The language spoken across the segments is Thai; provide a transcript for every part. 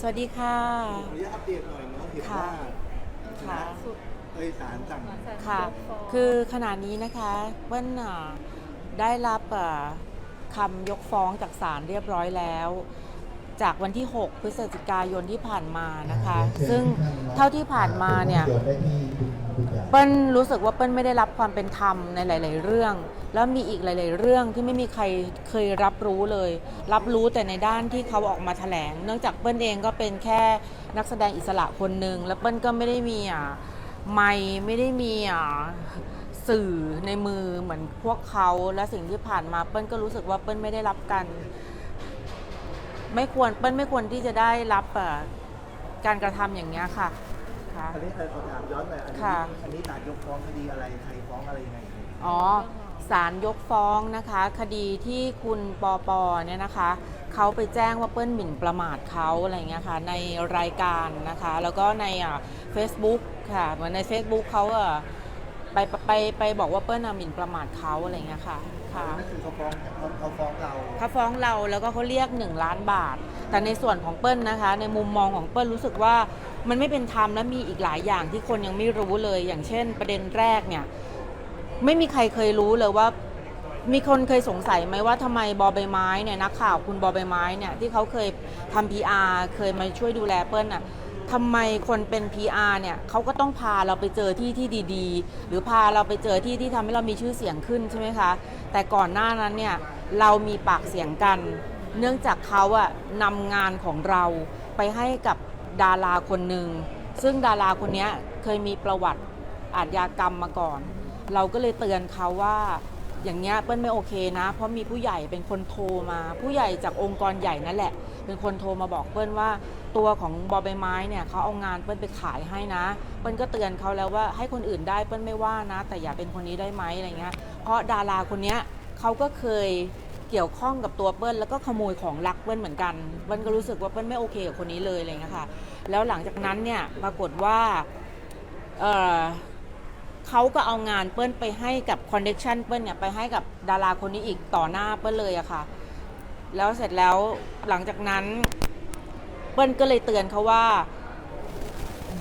สวัสดีค่ะ ขออนุญาตอัปเดตหน่อยเนาะเห็นค่ะว่าค่ะเอ้ยศาลสั่งค่ะ คือขณะนี้นะคะเปิ้ลอะได้รับอะคำยกฟ้องจากศาลเรียบร้อยแล้ว จากวันที่ 6 พฤศจิกายนที่ผ่านมานะคะ ซึ่งเท่าที่ผ่านมาเนี่ย เปิ้ลรู้สึกว่าเปิ้ลไม่ได้รับความเป็นธรรมในหลาย ๆ เรื่อง แล้วมีอีกหลาย ๆ เรื่องที่ไม่มีใครเคยรับรู้เลย รับรู้แต่ในด้านที่เขาออกมาแถลง เนื่องจากเปิ้ลเองก็เป็นแค่นักแสดงอิสระคนหนึ่งแล้วเปิ้ลก็ไม่ได้มีอะไม่ไม่ได้มีอะสื่อในมือเหมือนพวกเขาและสิ่งที่ผ่านมาเปิ้ลก็รู้สึกว่าเปิ้ลไม่ได้รับการไม่ควรเปิ้ลไม่ควรที่จะได้รับอะการกระทำอย่างนี้ยค่ะค่ะ อันนี้เออขอถามย้อนหน่อยอันนี้ค่ะ อันนี้ศาลยกฟ้องคดีอะไร ใครฟ้องอะไรยังไง อ๋อ ศาลยกฟ้องนะคะ คดีที่คุณปอปอเนี่ยนะคะเขาไปแจ้งว่าเปิ้ลหมิ่นประมาทเขาอะไรเงี้ยค่ะในรายการนะคะ แล้วก็ในเฟซบุ๊กค่ะเหมือนใน Facebook เขาอะไปไปไปบอกว่าเปิ้ลอะหมิ่นประมาทเขาอะไรเงี้ยค่ะค่ะนั่นคือเขาฟ้องเขาเขาฟ้องเราเขาฟ้องเราแล้วก็เขาเรียก 1 ล้านบาท แต่ในส่วนของเปิ้ลนะคะ ในมุมมองของเปิ้ลรู้สึกว่ามันไม่เป็นธรรมและมีอีกหลายอย่างที่คนยังไม่รู้เลย อย่างเช่น ประเด็นแรกเนี่ย ไม่มีใครเคยรู้เลยว่า มีคนเคยสงสัยไหมว่าทำไมบอใบไม้เนี่ยนักข่าวคุณบอใบไม้เนี่ยที่เขาเคยทำ PR เคยมาช่วยดูแลเปิ้ลน่ะทำไมคนเป็น PR เนี่ยเขาก็ต้องพาเราไปเจอที่ที่ดีๆ หรือพาเราไปเจอที่ที่ทำให้เรามีชื่อเสียงขึ้นใช่ไหมคะ แต่ก่อนหน้านั้นเนี่ยเรามีปากเสียงกัน เนื่องจากเขาอะนำงานของเราไปให้กับดาราคนหนึ่งซึ่งดาราคนนี้เคยมีประวัติอาชญากรรมมาก่อน เราก็เลยเตือนเขาว่า อย่างเงี้ยเปิ้ลไม่โอเคนะ เพราะมีผู้ใหญ่เป็นคนโทรมา ผู้ใหญ่จากองค์กรใหญ่นั่นแหละ เป็นคนโทรมาบอกเปิ้ลว่า ตัวของบอใบไม้เนี่ยเขาเอางานเปิ้ลไปขายให้นะ เปิ้ลก็เตือนเขาแล้วว่าให้คนอื่นได้เปิ้ลไม่ว่านะ แต่อย่าเป็นคนนี้ได้ไหมอะไรเงี้ย เพราะดาราคนเนี้ยเขาก็เคยเกี่ยวข้องกับตัวเปิ้ลแล้วก็ขโมยของรักเปิ้ลเหมือนกันเปิ้ลก็รู้สึกว่าเปิ้ลไม่โอเคกับคนนี้เลยอะไรเงี้ยค่ะแล้วหลังจากนั้นเนี่ยปรากฏว่า เขาก็เอางานเปิ้ลไปให้กับคอนเน c ชันเปิ้ลเนี่ยไปให้กับดาราคนนี้อีกต่อหน้าเปิ้ลเลยอะค่ะ แล้วเสร็จแล้วหลังจากนั้น เปิ้ลก็เลยเตือนเขาว่า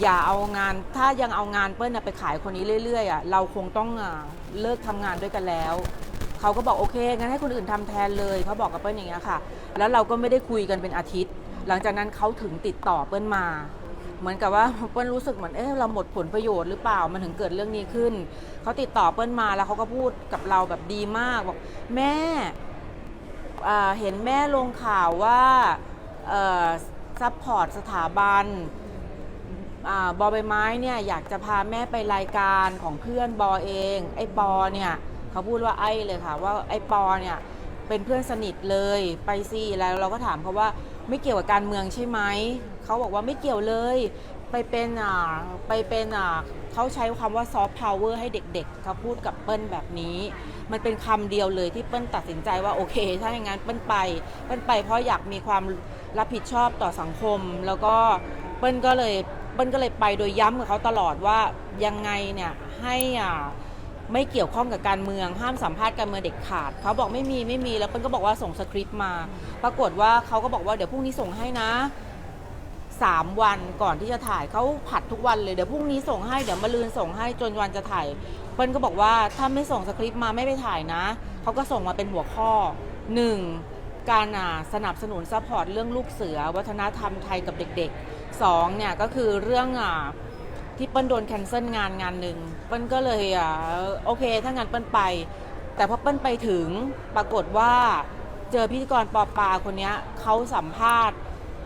อย่าเอางาน ถ้ายังเอางานเปิ้ลไปขายคนนี้เรื่อยๆอะเราคงต้องเลิกทำงานด้วยกันแล้วเขาก็บอกโอเคงั้นให้คนอื่นทำแทนเลยเขาบอกกับเปิ้ลอย่างเงี้ยค่ะ แล้วเราก็ไม่ได้คุยกันเป็นอาทิตย์ หลังจากนั้นเขาถึงติดต่อเปิ้ลมา เหมือนกับว่าเปิ้ลรู้สึกเหมือนเอ๊ะเราหมดผลประโยชน์หรือเปล่ามันถึงเกิดเรื่องนี้ขึ้นเขาติดต่อเปิ้ลมาแล้วเขาก็พูดกับเราแบบดีมากบอกแม่เห็นแม่ลงข่าวว่าซัพพอร์ตสถาบันอบอใบไม้เนี่ยอยากจะพาแม่ไปรายการของเพื่อนบอเอง ไอ้ปอเนี่ยเขาพูดว่าไอ้เลยค่ะว่าไอ้ปอเนี่ยเป็นเพื่อนสนิทเลยไปสิแล้วเราก็ถามเขาว่า ไม่เกี่ยวกับการเมืองใช่ไหมเขาบอกว่าไม่เกี่ยวเลย ไปเป็นอ่าไปเป็นอ่าเขาใช้คำว่าซอฟต์พาวเวอร์ให้เด็กๆเขาพูดกับเปิ้ลแบบนี้ มันเป็นคำเดียวเลยที่เปิ้ลตัดสินใจว่าโอเค ถ้าอย่างนั้นเปิ้ลไป เปิ้ลไปเพราะอยากมีความรับผิดชอบต่อสังคม แล้วก็เปิ้ลก็เลยเปิ้ลก็เลยไปโดยย้ำกับเขาตลอดว่ายังไงเนี่ยให้อ่า ไม่เกี่ยวข้องกับการเมืองห้ามสัมภาษณ์การเมืองเด็กขาดเขาบอกไม่มีไม่มีแล้วเปิ้ลก็บอกว่าส่งสคริปต์มา ปรากฏว่าเขาก็บอกว่าเดี๋ยวพรุ่งนี้ส่งให้นะสามวันก่อนที่จะถ่ายเขาผัดทุกวันเลยเดี๋ยวพรุ่งนี้ส่งให้เดี๋ยวมะรืนส่งให้จนวันจะถ่ายเปิ้ลก็บอกว่าถ้าไม่ส่งสคริปต์มาไม่ไปถ่ายนะเขาก็ส่งมาเป็นหัวข้อ 1. การอ่าสนับสนุนซัพพอร์ตเรื่องลูกเสือ วัฒนธรรมไทยกับเด็กๆ 2. เนี่ยก็คือเรื่องอ่า ที่เปิ้ลโดนแคนเซิลงานงานหนึ่งเปิ้ลก็เลยอ่าโอเค ถ้างั้นเปิ้ลไป แต่พอเปิ้ลไปถึงปรากฏว่าเจอพิธีกรปอปาคนนี้เขาสัมภาษณ์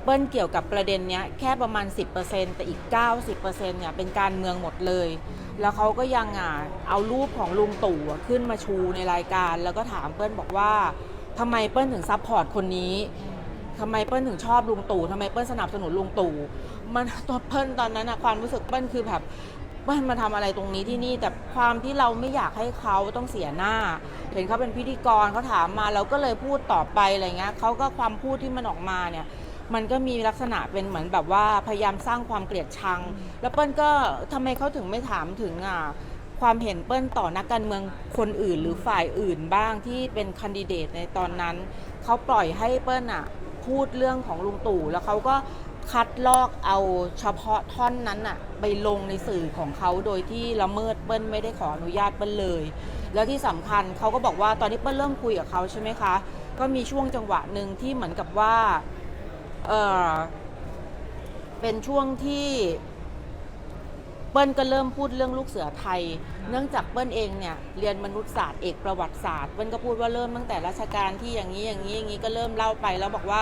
เปิ้ลเกี่ยวกับประเด็นเนี้ยแค่ประมาณ 10%แต่อีก 90%เนี่ยเป็นการเมืองหมดเลย แล้วเขาก็ยังอะเอารูปของลุงตู่ขึ้นมาชูในรายการ แล้วก็ถามเปิ้ลบอกว่าทำไมเปิ้ลถึงซัพพอร์ตคนนี้ทำไมเปิ้ลถึงชอบลุงตู่ทำไมเปิ้ลสนับสนุนลุงตู่ มันตัวเปิ้ลตอนนั้นอะความรู้สึกเปิ้ลคือแบบเปิ้ลมาทำอะไรตรงนี้ที่นี่แต่ความที่เราไม่อยากให้เขาต้องเสียหน้า เห็นเขาเป็นพิธีกรเขาถามมาเราก็เลยพูดต่อไปอะไรเงี้ยเขาก็ความพูดที่มันออกมาเนี่ย มันก็มีลักษณะเป็นเหมือนแบบว่าพยายามสร้างความเกลียดชัง แล้วเปิ้ลก็ทำไมเขาถึงไม่ถามถึงอะความเห็นเปิ้ลต่อนักการเมืองคนอื่น หรือฝ่ายอื่นบ้างที่เป็นคันดิเดตในตอนนั้นเขาปล่อยให้เปิ้ลอะพูดเรื่องของลุงตู่แล้วเขาก็ คัดลอกเอาเฉพาะท่อนนั้นอะไปลงในสื่อของเขาโดยที่ละเมิดเปิ้ลไม่ได้ขออนุญาตเปิ้ลเลย แล้วที่สำคัญเขาก็บอกว่าตอนที่เปิ้ลเริ่มคุยกับเขาใช่ไหมคะ ก็มีช่วงจังหวะหนึ่งที่เหมือนกับว่าเออเป็นช่วงที่เปิ้ลก็เริ่มพูดเรื่องลูกเสือไทย เนื่องจากเปิ้ลเองเนี่ยเรียนมนุษยศาสตร์เอกประวัติศาสตร์ เปิ้ลก็พูดว่าเริ่มตั้งแต่รัชกาลที่อย่างนี้อย่างนี้อย่างนี้ก็เริ่มเล่าไป แล้วบอกว่า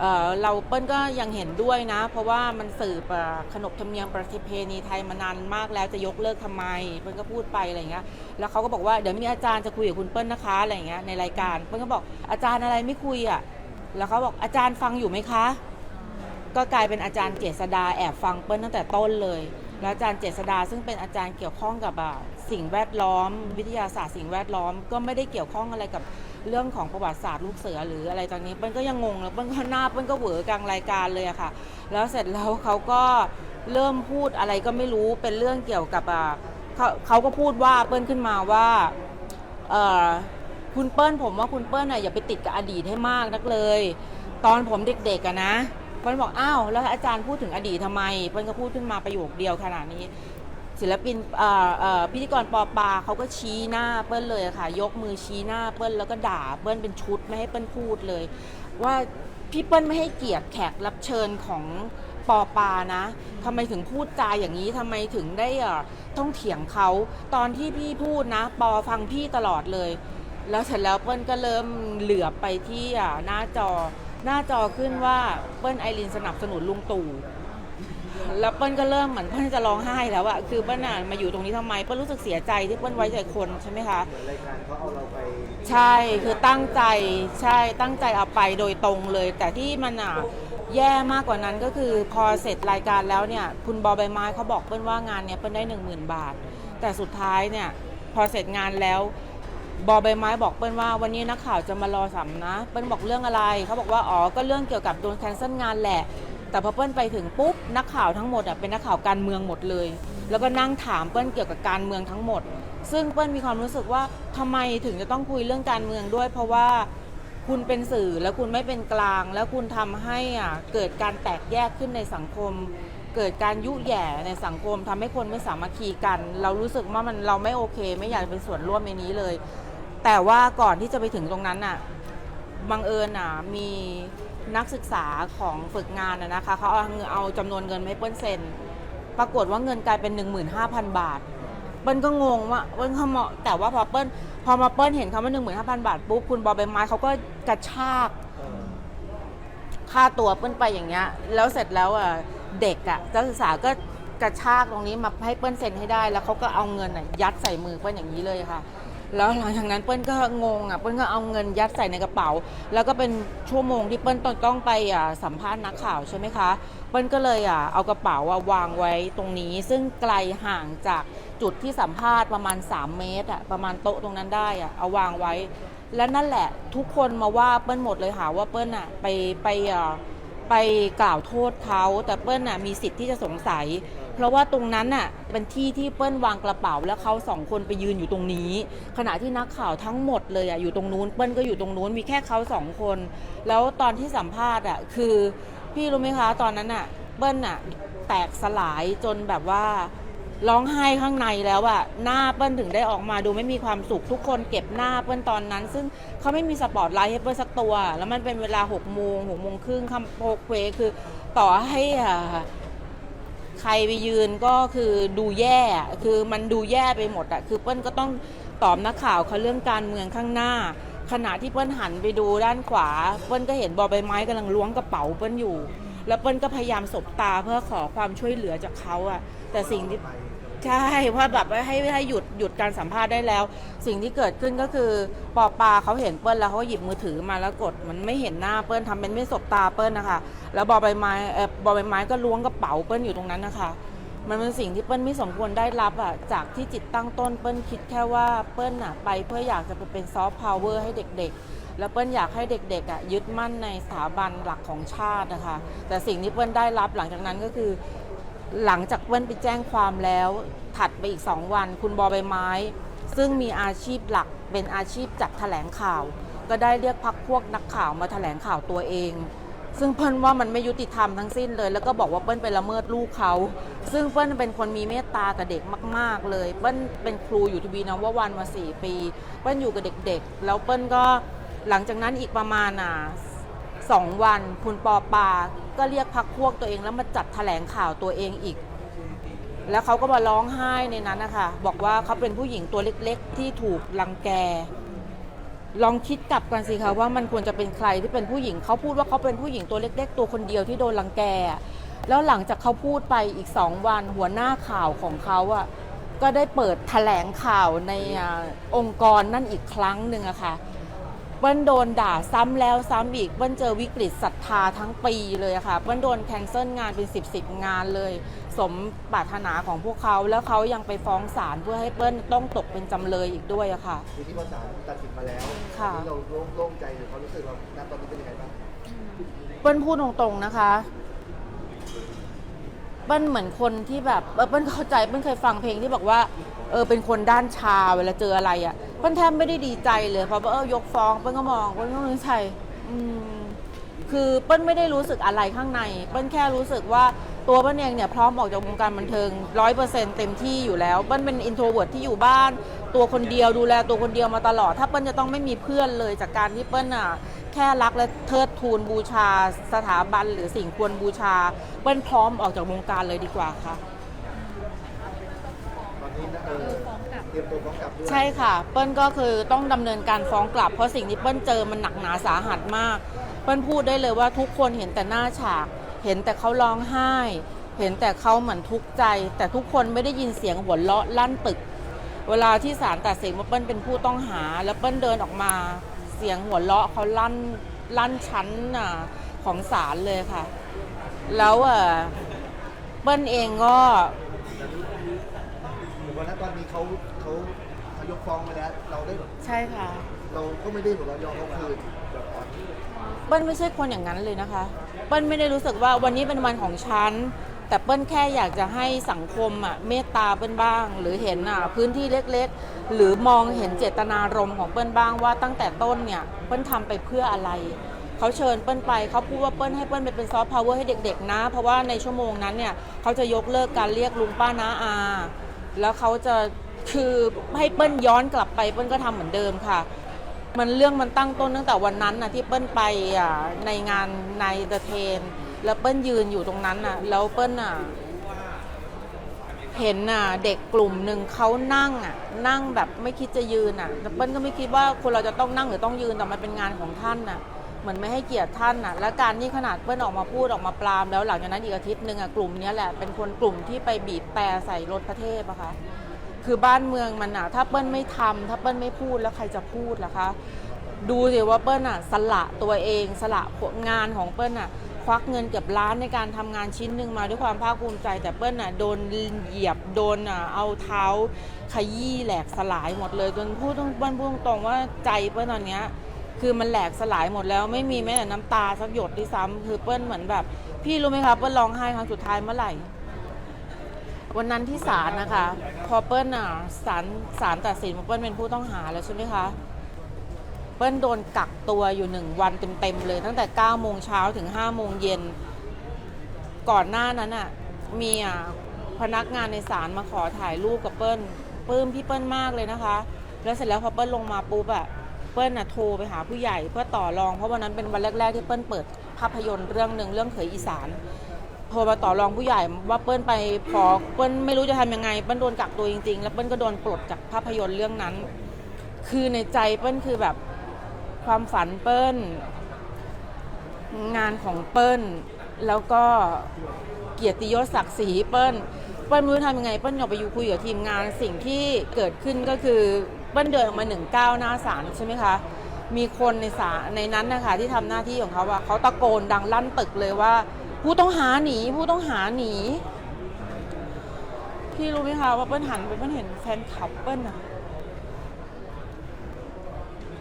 เอ่อเราเปิ้ลก็ยังเห็นด้วยนะ เพราะว่ามันสืบอ่อขนบธรรมเนียมประเพณีไทยมานานมากแล้วจะยกเลิกทำไม เปิ้ลก็พูดไปอะไรอย่างเงี้ยแล้วเขาก็บอกว่าเดี๋ยวมีอาจารย์จะคุยกับคุณเปิ้ลนะคะอะไรอย่างเงี้ยในรายการ เปิ้ลก็บอกอาจารย์อะไรไม่คุยอะแล้วเขาบอกอาจารย์ฟังอยู่ไหมคะ ก็กลายเป็นอาจารย์เจษดาแอบฟังเปิ้ลตั้งแต่ต้นเลย แล้วอาจารย์เจษดาซึ่งเป็นอาจารย์เกี่ยวข้องกับอะสิ่งแวดล้อม วิทยาศาสตร์สิ่งแวดล้อม ก็ไม่ได้เกี่ยวข้องอะไรกับ เรื่องของประวัติศาสตร์ลูกเสือหรืออะไรตอนนี้เปิ้ลก็ยังงงแล้วเปิ้ลก็หน้าเปิ้ลก็เหวอกลางรายการเลยอะค่ะ แล้วเสร็จแล้วเขาก็เริ่มพูดอะไรก็ไม่รู้เป็นเรื่องเกี่ยวกับอะเขาเขาก็พูดว่าเปิ้ลขึ้นมาว่าเออคุณเปิ้ลผมว่าคุณเปิ้ลน่ะอย่าไปติดกับอดีตให้มากนักเลย ตอนผมเด็กๆอะนะเปิ้ลบอกอ้าวแล้วอาจารย์พูดถึงอดีตทำไมเปิ้ลก็พูดขึ้นมาประโยคเดียวขนาดนี้ ศิลปินพิธีกรปอปาเขาก็ชี้หน้าเปิ้ลเลยค่ะ ยกมือชี้หน้าเปิ้ลแล้วก็ด่าเปิ้ลเป็นชุดไม่ให้เปิ้ลพูดเลย ว่าพี่เปิ้ลไม่ให้เกียรติแขกรับเชิญของปอปานะทำไมถึงพูดจาอย่างนี้ทำไมถึงได้ต้องเถียงเขาตอนที่พี่พูดนะ ปอฟังพี่ตลอดเลย แล้วเสร็จแล้วเปิ้ลก็เริ่มเหลือบไปที่หน้าจอหน้าจอขึ้นว่าเปิ้ลไอรินสนับสนุนลุงตู่ แล้วเปิ้ลก็เริ่มเหมือนเปิ้ลจะร้องไห้แล้วอะคือเปิ้ลน่ะมาอยู่ตรงนี้ทำไมเปิ้ลรู้สึกเสียใจที่เปิ้ลไว้ใจคนใช่ไหมคะรายการเขาเอาเราไปใช่คือตั้งใจใช่ตั้งใจเอาไปโดยตรงเลย แต่ที่มันอะแย่มากกว่านั้นก็คือพอเสร็จรายการแล้วเนี่ย คุณบอใบไม้เขาบอกเปิ้ลว่างานเนี้ยเปิ้ลได้หนึ่งหมื่นบาท แต่สุดท้ายเนี่ยพอเสร็จงานแล้วบอใบไม้บอกเปิ้ลว่าวันนี้นักข่าวจะมารอสัมนะ เปิ้ลบอกเรื่องอะไรเขาบอกว่าอ๋อก็เรื่องเกี่ยวกับโดนแคนเซิลงานแหละ แต่พอเปิ้ลไปถึงปุ๊บนักข่าวทั้งหมดอะเป็นนักข่าวการเมืองหมดเลย แล้วก็นั่งถามเปิ้ลเกี่ยวกับการเมืองทั้งหมด ซึ่งเปิ้ลมีความรู้สึกว่าทำไมถึงจะต้องคุยเรื่องการเมืองด้วย เพราะว่าคุณเป็นสื่อแล้วคุณไม่เป็นกลาง แล้วคุณทำให้อะเกิดการแตกแยกขึ้นในสังคม เกิดการยุแย่ในสังคมทำให้คนไม่สามัคคีกัน เรารู้สึกว่ามันเราไม่โอเค ไม่อยากเป็นส่วนร่วมในนี้เลย แต่ว่าก่อนที่จะไปถึงตรงนั้นน่ะ บังเอิญอะมีนักศึกษาของฝึกงานนะนะคะเขาเอาเงินเอาจำนวนเงินไมาให้เปิ้ลเซ็นปรากฏว่าเงินกลายเป็น 15,000 บาท เปิ้ลก็งงว่าเปิ้ลเขาเหมาะแต่ว่าพอเปิ้ลพอมาเปิ้ลเห็นคำว่า 15,000 บาทปุ๊บคุณบอใบไม้เขาก็กระชากค่าตัวเปิ้ลไปอย่างเงี้ยแล้วเสร็จแล้วอะเด็กอะนักศึกษาก็กระชากตรงนี้มาให้เปิ้ลเซ็นให้ได้ แล้วเขาก็เอาเงินอะยัดใส่มือเปิ้ลอย่างนี้เลยค่ะ แล้วหลังจากนั้นเปิ้ลก็งงอะเปิ้ลก็เอาเงินยัดใส่ในกระเป๋า แล้วก็เป็นชั่วโมงที่เปิ้ลต้องต้องไปอะสัมภาษณ์นักข่าวใช่ไหมคะเปิ้ลก็เลยอะเอากระเป๋าอะวางไว้ตรงนี้ ซึ่งไกลห่างจากจุดที่สัมภาษณ์ประมาณ 3 เมตรอะประมาณโต๊ะตรงนั้นได้อะเอาวางไว้ และนั่นแหละทุกคนมาว่าเปิ้ลหมดเลยหาว่าเปิ้ลอะไปไปอะไปกล่าวโทษเขาแต่เปิ้ลน่ะมีสิทธิ์ที่จะสงสัย เพราะว่าตรงนั้นน่ะเป็นที่ที่เปิ้ลวางกระเป๋าแล้วเขาสองคนไปยืนอยู่ตรงนี้ ขณะที่นักข่าวทั้งหมดเลยอะอยู่ตรงนู้นเปิ้ลก็อยู่ตรงนู้นมีแค่เขาสองคน แล้วตอนที่สัมภาษณ์อะคือพี่รู้ไหมคะ ตอนนั้นอะเปิ้ลอะแตกสลายจนแบบว่าร้องไห้ข้างในแล้วอะหน้าเปิ้ลถึงได้ออกมาดูไม่มีความสุขทุกคนเก็บหน้าเปิ้ลตอนนั้น ซึ่งเขาไม่มีสปอตไลท์ให้เปิ้ลสักตัว แล้วมันเป็นเวลา6กโมงหกโมงครึ่งคำโพกเวคือต่อให้อะ ใครไปยืนก็คือดูแย่คือมันดูแย่ไปหมดอะคือเปิ้ลก็ต้องตอบนักข่าวเขาเรื่องการเมืองข้างหน้า ขณะที่เปิ้ลหันไปดูด้านขวา เปิ้ลก็เห็นบอใบไม้กำลังล้วงกระเป๋าเปิ้ลอยู่ แล้วเปิ้ลก็พยายามสบตาเพื่อขอความช่วยเหลือจากเขาอะแต่สิ่งที่ ใช่ว่าแบบว่าให้ให้หยุดหยุดการสัมภาษณ์ได้แล้ว สิ่งที่เกิดขึ้นก็คือปอปาเขาเห็นเปิ้ลแล้วเขาหยิบมือถือมาแล้วกดมันไม่เห็นหน้าเปิ้ลทำเป็นไม่สบตาเปิ้ลนะคะแล้วบอใบไม้เออบอใบไม้ก็ล้วงกระเป๋าเปิ้ลอยู่ตรงนั้นนะคะ มันเป็นสิ่งที่เปิ้ลไม่สมควรได้รับอะจากที่จิตตั้งต้นเปิ้ลคิดแค่ว่าเปิ้ลอะไปเพื่ออยากจะไปเป็นซอฟต์พาวเวอร์ให้เด็ก ๆแล้วเปิ้ลอยากให้เด็กๆอะยึดมั่นในสถาบันหลักของชาตินะคะ แต่สิ่งที่เปิ้ลได้รับหลังจากนั้นก็คือ หลังจากเปิ้ลไปแจ้งความแล้ว ถัดไปอีก2วัน คุณบอใบไม้ ซึ่งมีอาชีพหลักเป็นอาชีพจัดแถลงข่าว ก็ได้เรียกพักพวกนักข่าวมาแถลงข่าวตัวเอง ซึ่งเปิ้ลว่ามันไม่ยุติธรรมทั้งสิ้นเลย แล้วก็บอกว่าเปิ้ลไปละเมิดลูกเขา ซึ่งเปิ้ลเป็นคนมีเมตตากับเด็กมาก ๆ เลยเปิ้ลเป็นครูอยู่ทีวีนววันมาสี่ปี เปิ้ลอยู่กับเด็กๆ แล้วเปิ้ลก็หลังจากนั้นอีกประมาณอะสองวัน คุณปอปา ก็เรียกพักพวกตัวเองแล้วมาจัดแถลงข่าวตัวเองอีก แล้วเขาก็มาร้องไห้ในนั้นนะคะ บอกว่าเขาเป็นผู้หญิงตัวเล็ก ๆ ที่ถูกรังแก ลองคิดกลับกันสิคะว่ามันควรจะเป็นใครที่เป็นผู้หญิง เขาพูดว่าเขาเป็นผู้หญิงตัวเล็ก ๆ ตัวคนเดียวที่โดนรังแกอะแล้วหลังจากเขาพูดไปอีกสองวันหัวหน้าข่าวของเขาอะก็ได้เปิดแถลงข่าวในอองค์กรนั่นอีกครั้งหนึ่งอะค่ะ เปิ้ลโดนด่าซ้ำแล้วซ้ำอีกเปิ้ลเจอวิกฤตศรัทธาทั้งปีเลยอะค่ะเปิ้ลโดนแคนเซิลงานเป็น 10บสงานเลย สมปรารถนาของพวกเขาแล้วเขายังไปฟ้องศาลเพื่อให้เปิ้ลต้องตกเป็นจำเลยอีกด้วยอะค่ะทีที่ว่าศาลตัดสินมาแล้วค่ะตอนนี้เราโล่งโล่งใจหรือความรู้สึกเราณตอนนี้เป็นยังไงบ้างเปิ้ลพูดตรงๆนะคะ เปิ้ลเหมือนคนที่แบบเออเปิ้ลเข้าใจเปิ้ลเคยฟังเพลงที่บอกว่าเออเป็นคนด้านชาเวลาเจออะไรอะ่ะเปิ้ลแทบไม่ได้ดีใจเลยเพราะว่าเออยกฟ้องเปิ้ลก็มองเปิ้ลก็รู้ใจอืมคือเปิ้ลไม่ได้รู้สึกอะไรข้างใน เปิ้ลแค่รู้สึกว่าตัวเปิ้ลเองเนี่ยพร้อมออกจากวงการบันเทิงร้อยเปอร์เซ็นต์เต็มที่อยู่แล้ว เปิ้ลเป็นอินโทรเวิร์ดที่อยู่บ้าน ตัวคนเดียวดูแลตัวคนเดียวมาตลอด ถ้าเปิ้ลจะต้องไม่มีเพื่อนเลยจากการที่เปิ้ลอะ ค่รักและเทิดทูนบูชาสถาบันหรือสิ่งควรบูชาเปิ้ลพร้อมออกจากวงการเลยดีกว่าค่ะ ตอนนี้นะเออเตรียมตัวฟ้องกลับด้วยใช่ค่ะ เปิ้ลก็คือต้องดำเนินการฟ้องกลับ เพราะสิ่งที่เปิ้ลเจอมันหนักหนาสาหัสมาก เปิ้ลพูดได้เลยว่าทุกคนเห็นแต่หน้าฉาก เห็นแต่เขาร้องไห้ เห็นแต่เขาเหมือนทุกข์ใจ แต่ทุกคนไม่ได้ยินเสียงหัวเราะลั่นตึก เวลาที่ศาลตัดสินว่าเปิ้ลเป็นผู้ต้องหา แล้วเปิ้ลเดินออกมา เสียงหัวเราะเขาลั่นลั่นชั้นน่ะของศาลเลยค่ะ แล้วเอ่อเปิ้ลเองก็ผมว่าณตอนนี้เขาเขาเขายกฟ้องมาแล้วเราได้ใช่ค่ะ เราก็ไม่ได้แบบว่ายอมเขาคืนแบบอ่อนเปิ้ลไม่ใช่คนอย่างนั้นเลยนะคะเปิ้ลไม่ได้รู้สึกว่าวันนี้เป็นวันของฉัน แต่เปิ้ลแค่อยากจะให้สังคมอะเมตตาเปิ้ลบ้าง หรือเห็นอะพื้นที่เล็กๆ หรือมองเห็นเจตนารมณ์ของเปิ้ลบ้างว่าตั้งแต่ต้นเนี่ยเปิ้ลทำไปเพื่ออะไรเขาเชิญเปิ้ลไปเขาพูดว่าเปิ้ลให้เปิ้ลไปเป็นซอฟต์พาวเวอร์ให้เด็กๆนะ เพราะว่าในชั่วโมงนั้นเนี่ยเขาจะยกเลิกการเรียกลุงป้าน้าอา แล้วเขาจะคือให้เปิ้ลย้อนกลับไปเปิ้ลก็ทำเหมือนเดิมค่ะ มันเรื่องมันตั้งต้นตั้งแต่วันนั้นนะที่เปิ้ลไปอะในงานในเดอะเทน แล้วเปิ้ลยืนอยู่ตรงนั้นน่ะ แล้วเปิ้ลอะ เห็นน่ะ เด็กกลุ่มหนึ่งเขานั่งอะ นั่งแบบไม่คิดจะยืนอะแต่เปิ้ลก็ไม่คิดว่าคนเราจะต้องนั่งหรือต้องยืนแต่มันเป็นงานของท่านน่ะ เหมือนไม่ให้เกียรติท่านน่ะ และการนี่ขนาดเปิ้ลออกมาพูดออกมาปรามแล้วหลังจากนั้นอีกอาทิตย์หนึ่งอะกลุ่มนี้แหละเป็นคนกลุ่มที่ไปบีบแต่ใส่รถพระเทพอะค่ะคือบ้านเมืองมันอะถ้าเปิ้ลไม่ทำถ้าเปิ้ลไม่พูดแล้วใครจะพูดล่ะคะ ดูสิว่าเปิ้ลอะสละตัวเอง สละงานของเปิ้ลอะ ควักเงินเกือบล้านในการทำงานชิ้นหนึ่งมาด้วยความภาคภูมิใจ แต่เปิ้ลอะโดนเหยียบโดนอะเอาเท้าขยี้แหลกสลายหมดเลยจนพูดตรงเปิ้ลพูดตรงๆว่าใจเปิ้ลตอนเนี้ยคือมันแหลกสลายหมดแล้วไม่มีแม้แต่น้ำตาสักหยดที่ซ้ำคือเปิ้ลเหมือนแบบ พี่รู้ไหมคะเปิ้ลร้องไห้ครั้งสุดท้ายเมื่อไหร่ วันนั้นที่ศาลนะคะ พอเปิ้ลอะศาลศาลตัดสินว่าเปิ้ลเป็นผู้ต้องหาแล้วใช่ไหมคะ เปิ้ลโดนกักตัวอยู่หนึ่งวันเต็มๆเลย ตั้งแต่9โมงเช้าถึง5โมงเย็น ก่อนหน้านั้นอะมีอะพนักงานในศาลมาขอถ่ายรูปกับเปิ้ลปลื้มพี่เปิ้ลมากเลยนะคะ แล้วเสร็จแล้วพอเปิ้ลลงมาปุ๊บอะเปิ้ลอะโทรไปหาผู้ใหญ่เพื่อต่อรองเพราะวันนั้นเป็นวันแรก ๆ ที่เปิ้ลเปิดภาพยนตร์เรื่องหนึ่งเรื่องเขยอีสานโทรมาต่อรองผู้ใหญ่ว่าเปิ้ลไปขอเปิ้ลไม่รู้จะทำยังไงเปิ้ลโดนกักตัวจริงๆ แล้วเปิ้ลก็โดนปลดจากภาพยนตร์เรื่องนั้น คือในใจเปิ้ลคือแบบ ความฝันเปิ้ล งานของเปิ้ล แล้วก็เกียรติยศศักดิ์ศรีเปิ้ล เปิ้ลไม่รู้ทำยังไง เปิ้ลออกไปอยู่คุยกับทีมงานสิ่งที่เกิดขึ้นก็คือ เปิ้ลเดินออกมาหนึ่งก้าวหน้าศาลใช่ไหมคะ มีคนในศาลในนั้นนะคะที่ทำหน้าที่ของเขาอะเขาตะโกนดังลั่นตึกเลยว่า ผู้ต้องหาหนีผู้ต้องหาหนีพี่รู้ไหมคะว่าเปิ้ลหันไปเปิ้ลเห็นแฟนคลับเปิ้ลอะ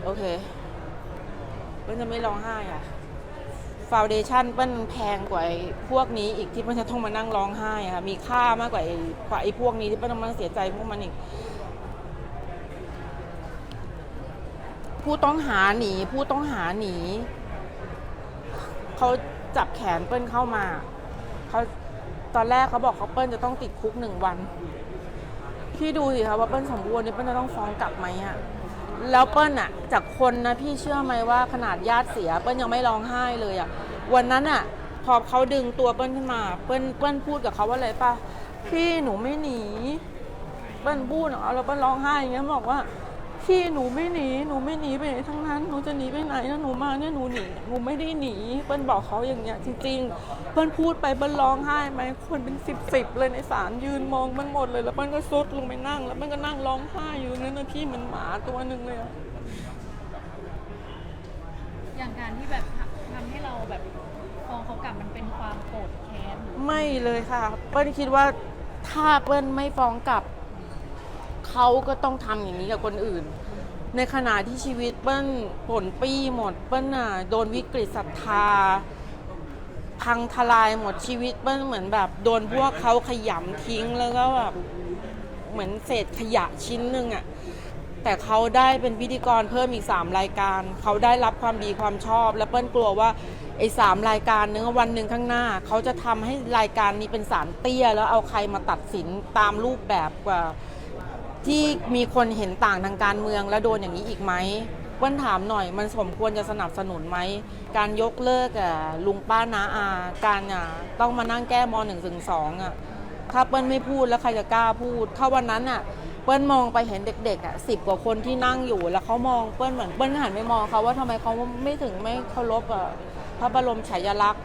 โอเค เปิ้ลจะไม่ร้องไห้อะฟาวเดชั่นเปิ้ลแพงกว่าไอ้พวกนี้อีกที่เปิ้ลจะต้องมานั่งร้องไห้อะค่ะมีค่ามากกว่าไอ้กว่าไอ้พวกนี้ที่เปิ้ลต้องมาเสียใจพวกมันอีก ผู้ต้องหาหนีผู้ต้องหาหนีเขาจับแขนเปิ้ลเข้ามาเขาตอนแรกเขาบอกเขาเปิ้ลจะต้องติดคุกหนึ่งวันพี่ดูสิคะว่าเปิ้ลสมบูรณ์เนี่ยเปิ้ลจะต้องฟ้องกลับไหมอะ แล้วเปิ้ลอะจากคนนะพี่เชื่อไหมว่าขนาดญาติเสียเปิ้ลยังไม่ร้องไห้เลยอะวันนั้นอะพอเขาดึงตัวเปิ้ลขึ้นมาเปิ้ลเปิ้ลพูดกับเขาว่าอะไรป่ะพี่หนูไม่หนีเปิ้ลพูดเหรอแล้วเปิ้ลร้องไห้อย่างเงี้ยบอกว่า พี่หนูไม่หนีหนูไม่หนีไปไหนทั้งนั้นหนูจะหนีไปไหนนะหนูมาเนี่ยหนูหนีหนูไม่ได้หนีเปิ้ลบอกเขาอย่างเงี้ยจริงๆเปิ้ลพูดไปเปิ้ลร้องไห้ไหมคนเป็นสิบสิบเลยในศาลยืนมองมันหมดเลย แล้วเปิ้ลก็ซุดลงไปนั่ง แล้วเปิ้ลก็นั่งร้องไห้อยู่นั่นนะพี่เหมันหมาตัวหนึ่งเลยอะอย่างการที่แบบทำให้เราแบบฟ้องเขากลับมันเป็นความโกรธแค้นหรือไม่เลยค่ะ เปิ้ลคิดว่าถ้าเปิ้ลไม่ฟ้องกลับ เขาก็ต้องทำอย่างนี้กับคนอื่น ในขณะที่ชีวิตเปิ้ลผลปี้หมดเปิ้ลน่ะโดนวิกฤตศรัทธา พังทลายหมดชีวิตเปิ้ลเหมือนแบบ โดนพวกเขาขยำทิ้งแล้วก็แบบเหมือนเศษขยะชิ้นหนึ่งอะแต่เขาได้เป็นพิธีกรเพิ่มอีก 3 รายการ เขาได้รับความดีความชอบ และเปิ้ลกลัวว่าไอ้สามรายการนึงวันหนึ่งข้างหน้า เขาจะทำให้รายการนี้เป็นสารเตี้ย แล้วเอาใครมาตัดสินตามรูปแบบกว่า ที่มีคนเห็นต่างทางการเมืองแล้วโดนอย่างนี้อีกไหมเปิ้ลถามหน่อยมันสมควรจะสนับสนุนไหม การยกเลิกอะลุงป้านาอา การอะต้องมานั่งแก้มหนึ่งถึงสองอะถ้าเปิ้ลไม่พูดแล้วใครจะกล้าพูด ถ้าวันนั้นอะเปิ้ลมองไปเห็นเด็กๆอะสิบกว่าคนที่นั่งอยู่แล้วเขามองเปิ้ลเหมือนเปิ้ลหันไปมองเขาว่าทำไมเขาไม่ถึงไม่เคารพอะพระบรมฉายาลักษณ์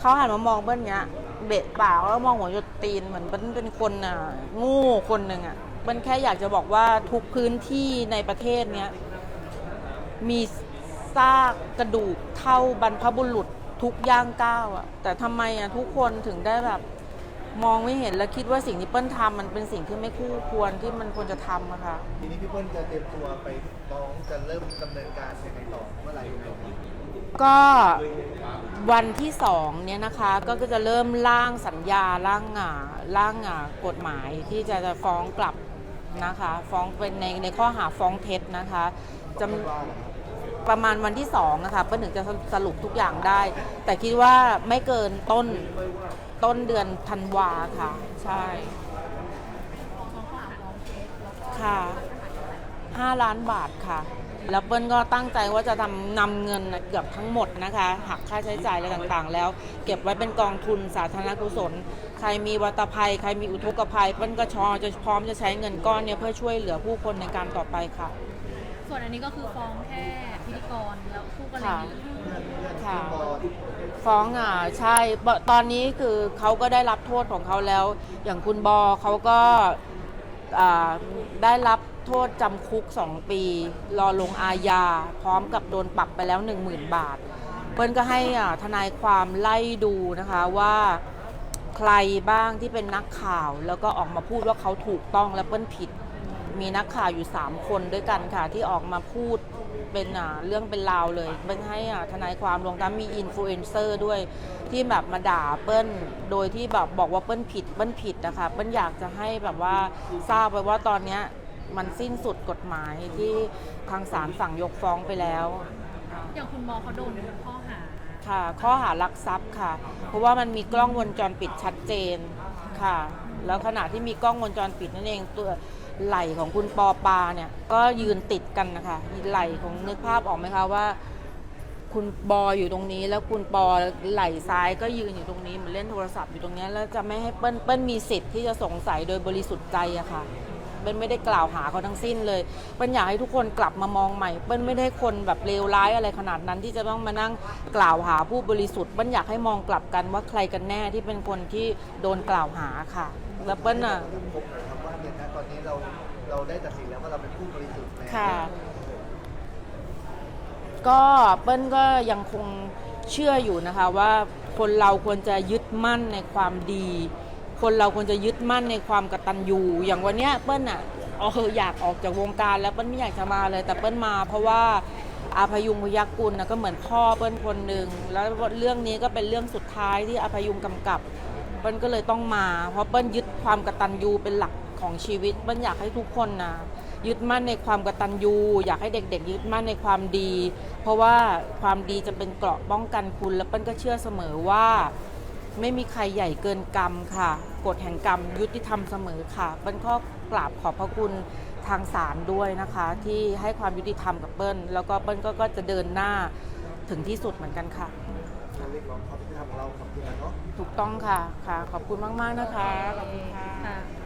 เขาหันมามองเบิ้ลเนี้ยเบะปากแล้วมองหัวจุดตีนเหมือนเบิ้ลเป็นคนอะงูคนหนึ่งอะ เบิ้ลแค่อยากจะบอกว่าทุกพื้นที่ในประเทศเนี้ยมีซากกระดูกเท่าบรรพบุรุษทุกย่างก้าวอะแต่ทำไมอะทุกคนถึงได้แบบมองไม่เห็นแล้วคิดว่าสิ่งที่เปิ้ลทำมันเป็นสิ่งที่ไม่คู่ควรที่มันควรจะทำอะค่ะ ทีนี้พี่เปิ้ลจะเตรียมตัวไปฟ้องจะเริ่มดำเนินการยังไงต่อเมื่อไหร่ยังไงก็วันที่สองเนี่ยนะคะก็จะเริ่มร่างสัญญาร่างอ่าร่างอ่ากฎหมายที่จะจะฟ้องกลับ นะคะฟ้องเป็นในในข้อหาฟ้องเท็จนะคะจำประมาณวันที่สองนะคะเพื่อถึงจะสรุปทุกอย่างได้ แต่คิดว่าไม่เกินต้นต้นเดือนธันวาค่ะ ใช่ค่ะห้าล้านบาทค่ะ แล้วเปิ้ลก็ตั้งใจว่าจะทำนำเงินน่ะเกือบทั้งหมดนะคะหักค่าใช้จ่ายอะไรต่างๆ แล้ว เก็บไว้เป็นกองทุนสาธารณกุศล ใครมีวัตภัย ใครมีอุทกภัยเปิ้ลก็ชอจะพร้อมจะใช้เงินก้อนเนี้เพื่อช่วยเหลือผู้คนในการต่อไปค่ะ ส่วนอันนี้ก็คือฟ้องแค่พิธีกรแล้วคู่กรค่ะณีค่ะพอฟ้องอะใช่บตอนนี้คือเขาก็ได้รับโทษของเขาแล้ว อย่างคุณบอเขาก็อ่าได้รับโทษจำคุก 2 ปี รอลงอาญา พร้อมกับโดนปรับไปแล้ว 10,000 บาท เปิ้ลก็ให้อาทนายความไล่ดูนะคะว่าใครบ้างที่เป็นนักข่าว แล้วก็ออกมาพูดว่าเขาถูกต้องและเปิ้ลผิด มีนักข่าวอยู่ 3 คนด้วยกันค่ะ ที่ออกมาพูดเป็นเรื่องเป็นราวเลย เปิ้ลให้อาทนายความรวมทั้งมีอินฟลูเอนเซอร์ด้วย ที่แบบมาด่าเปิ้ลโดยที่แบบบอกว่าเปิ้ลผิดเปิ้ลผิดนะคะเปิ้ลอยากจะให้แบบว่าทราบไปว่าตอนเนี้ย มันสิ้นสุดกฎหมายที่ทางศาลสั่งยกฟ้องไปแล้ว อย่างคุณมอเขาโดนข้อหา ค่ะ ข้อหารักทรัพย์ค่ะ เพราะว่ามันมีกล้องวงจรปิดชัดเจนค่ะ แล้วขณะที่มีกล้องวงจรปิดนั่นเองตัวไหล่ของคุณปอปาเนี่ยก็ยืนติดกันนะคะไหล่ของนึกภาพออกไหมคะว่า คุณบออยู่ตรงนี้ แล้วคุณปอไหล่ซ้ายก็ยืนอยู่ตรงนี้เหมันเล่นโทรศัพท์อยู่ตรงเนี้ยแล้วจะไม่ให้เปิ้ลเปิ้ลมีสิทธิ์ที่จะสงสัยโดยบริสุทธิ์ใจอะค่ะ เปิ้ลไม่ได้กล่าวหาเขาทั้งสิ้นเลยเปิ้ลอยากให้ทุกคนกลับมามองใหม่เปิ้ลไม่ได้คนแบบเลวร้ายอะไรขนาดนั้นที่จะต้องมานั่งกล่าวหาผู้บริสุทธิ์เปิ้ลอยากให้มองกลับกันว่าใครกันแน่ที่เป็นคนที่โดนกล่าวหาค่ะแล้วเปิ้ลอะผมถามว่าเนี่ยนะตอนนี้เราเราได้ตัดสินแล้วว่าเราเป็นผู้บริสุทธิ์แล้วค่ะ ก็เปิ้ลก็ยังคงเชื่ออยู่นะคะว่าคนเราควรจะยึดมั่นในความดี คนเราควรจะยึดมั่นในความกตัญญูอย่างวันเนี้ยเปิ้ลอะเอออยากออกจากวงการแล้วเปิ้ลไม่อยากจะมาเลย แต่เปิ้ลมาเพราะว่าอาพยุงพยักกุลนะก็เหมือนพ่อเปิ้ลคนหนึ่งแล้วเรื่องนี้ก็เป็นเรื่องสุดท้ายที่อาพยุงกำกับ เปิ้ลก็เลยต้องมา เพราะเปิ้ลยึดความกตัญญูเป็นหลักของชีวิตเปิ้ลอยากให้ทุกคนนะยึดมั่นในความกตัญญูอยากให้เด็ก ๆ ยึดมั่นในความดี เพราะว่าความดีจะเป็นเกราะป้องกันคุณ และเปิ้ลก็เชื่อเสมอว่า ไม่มีใครใหญ่เกินกรรมค่ะ กฎแห่งกรรมยุติธรรมเสมอค่ะเปิ้ลก็กราบขอบพระคุณทางศาลด้วยนะคะ ที่ให้ความยุติธรรมกับเปิ้ลแล้วก็เปิ้ลก็ก็จะเดินหน้าถึงที่สุดเหมือนกันค่ะ การเรียกร้องความยุติธรรมของเราขอบคุณนะเนาะ ถูกต้องค่ะค่ะ ขอบคุณมาก ๆ นะคะ ขอบคุณค่ะ ค่ะ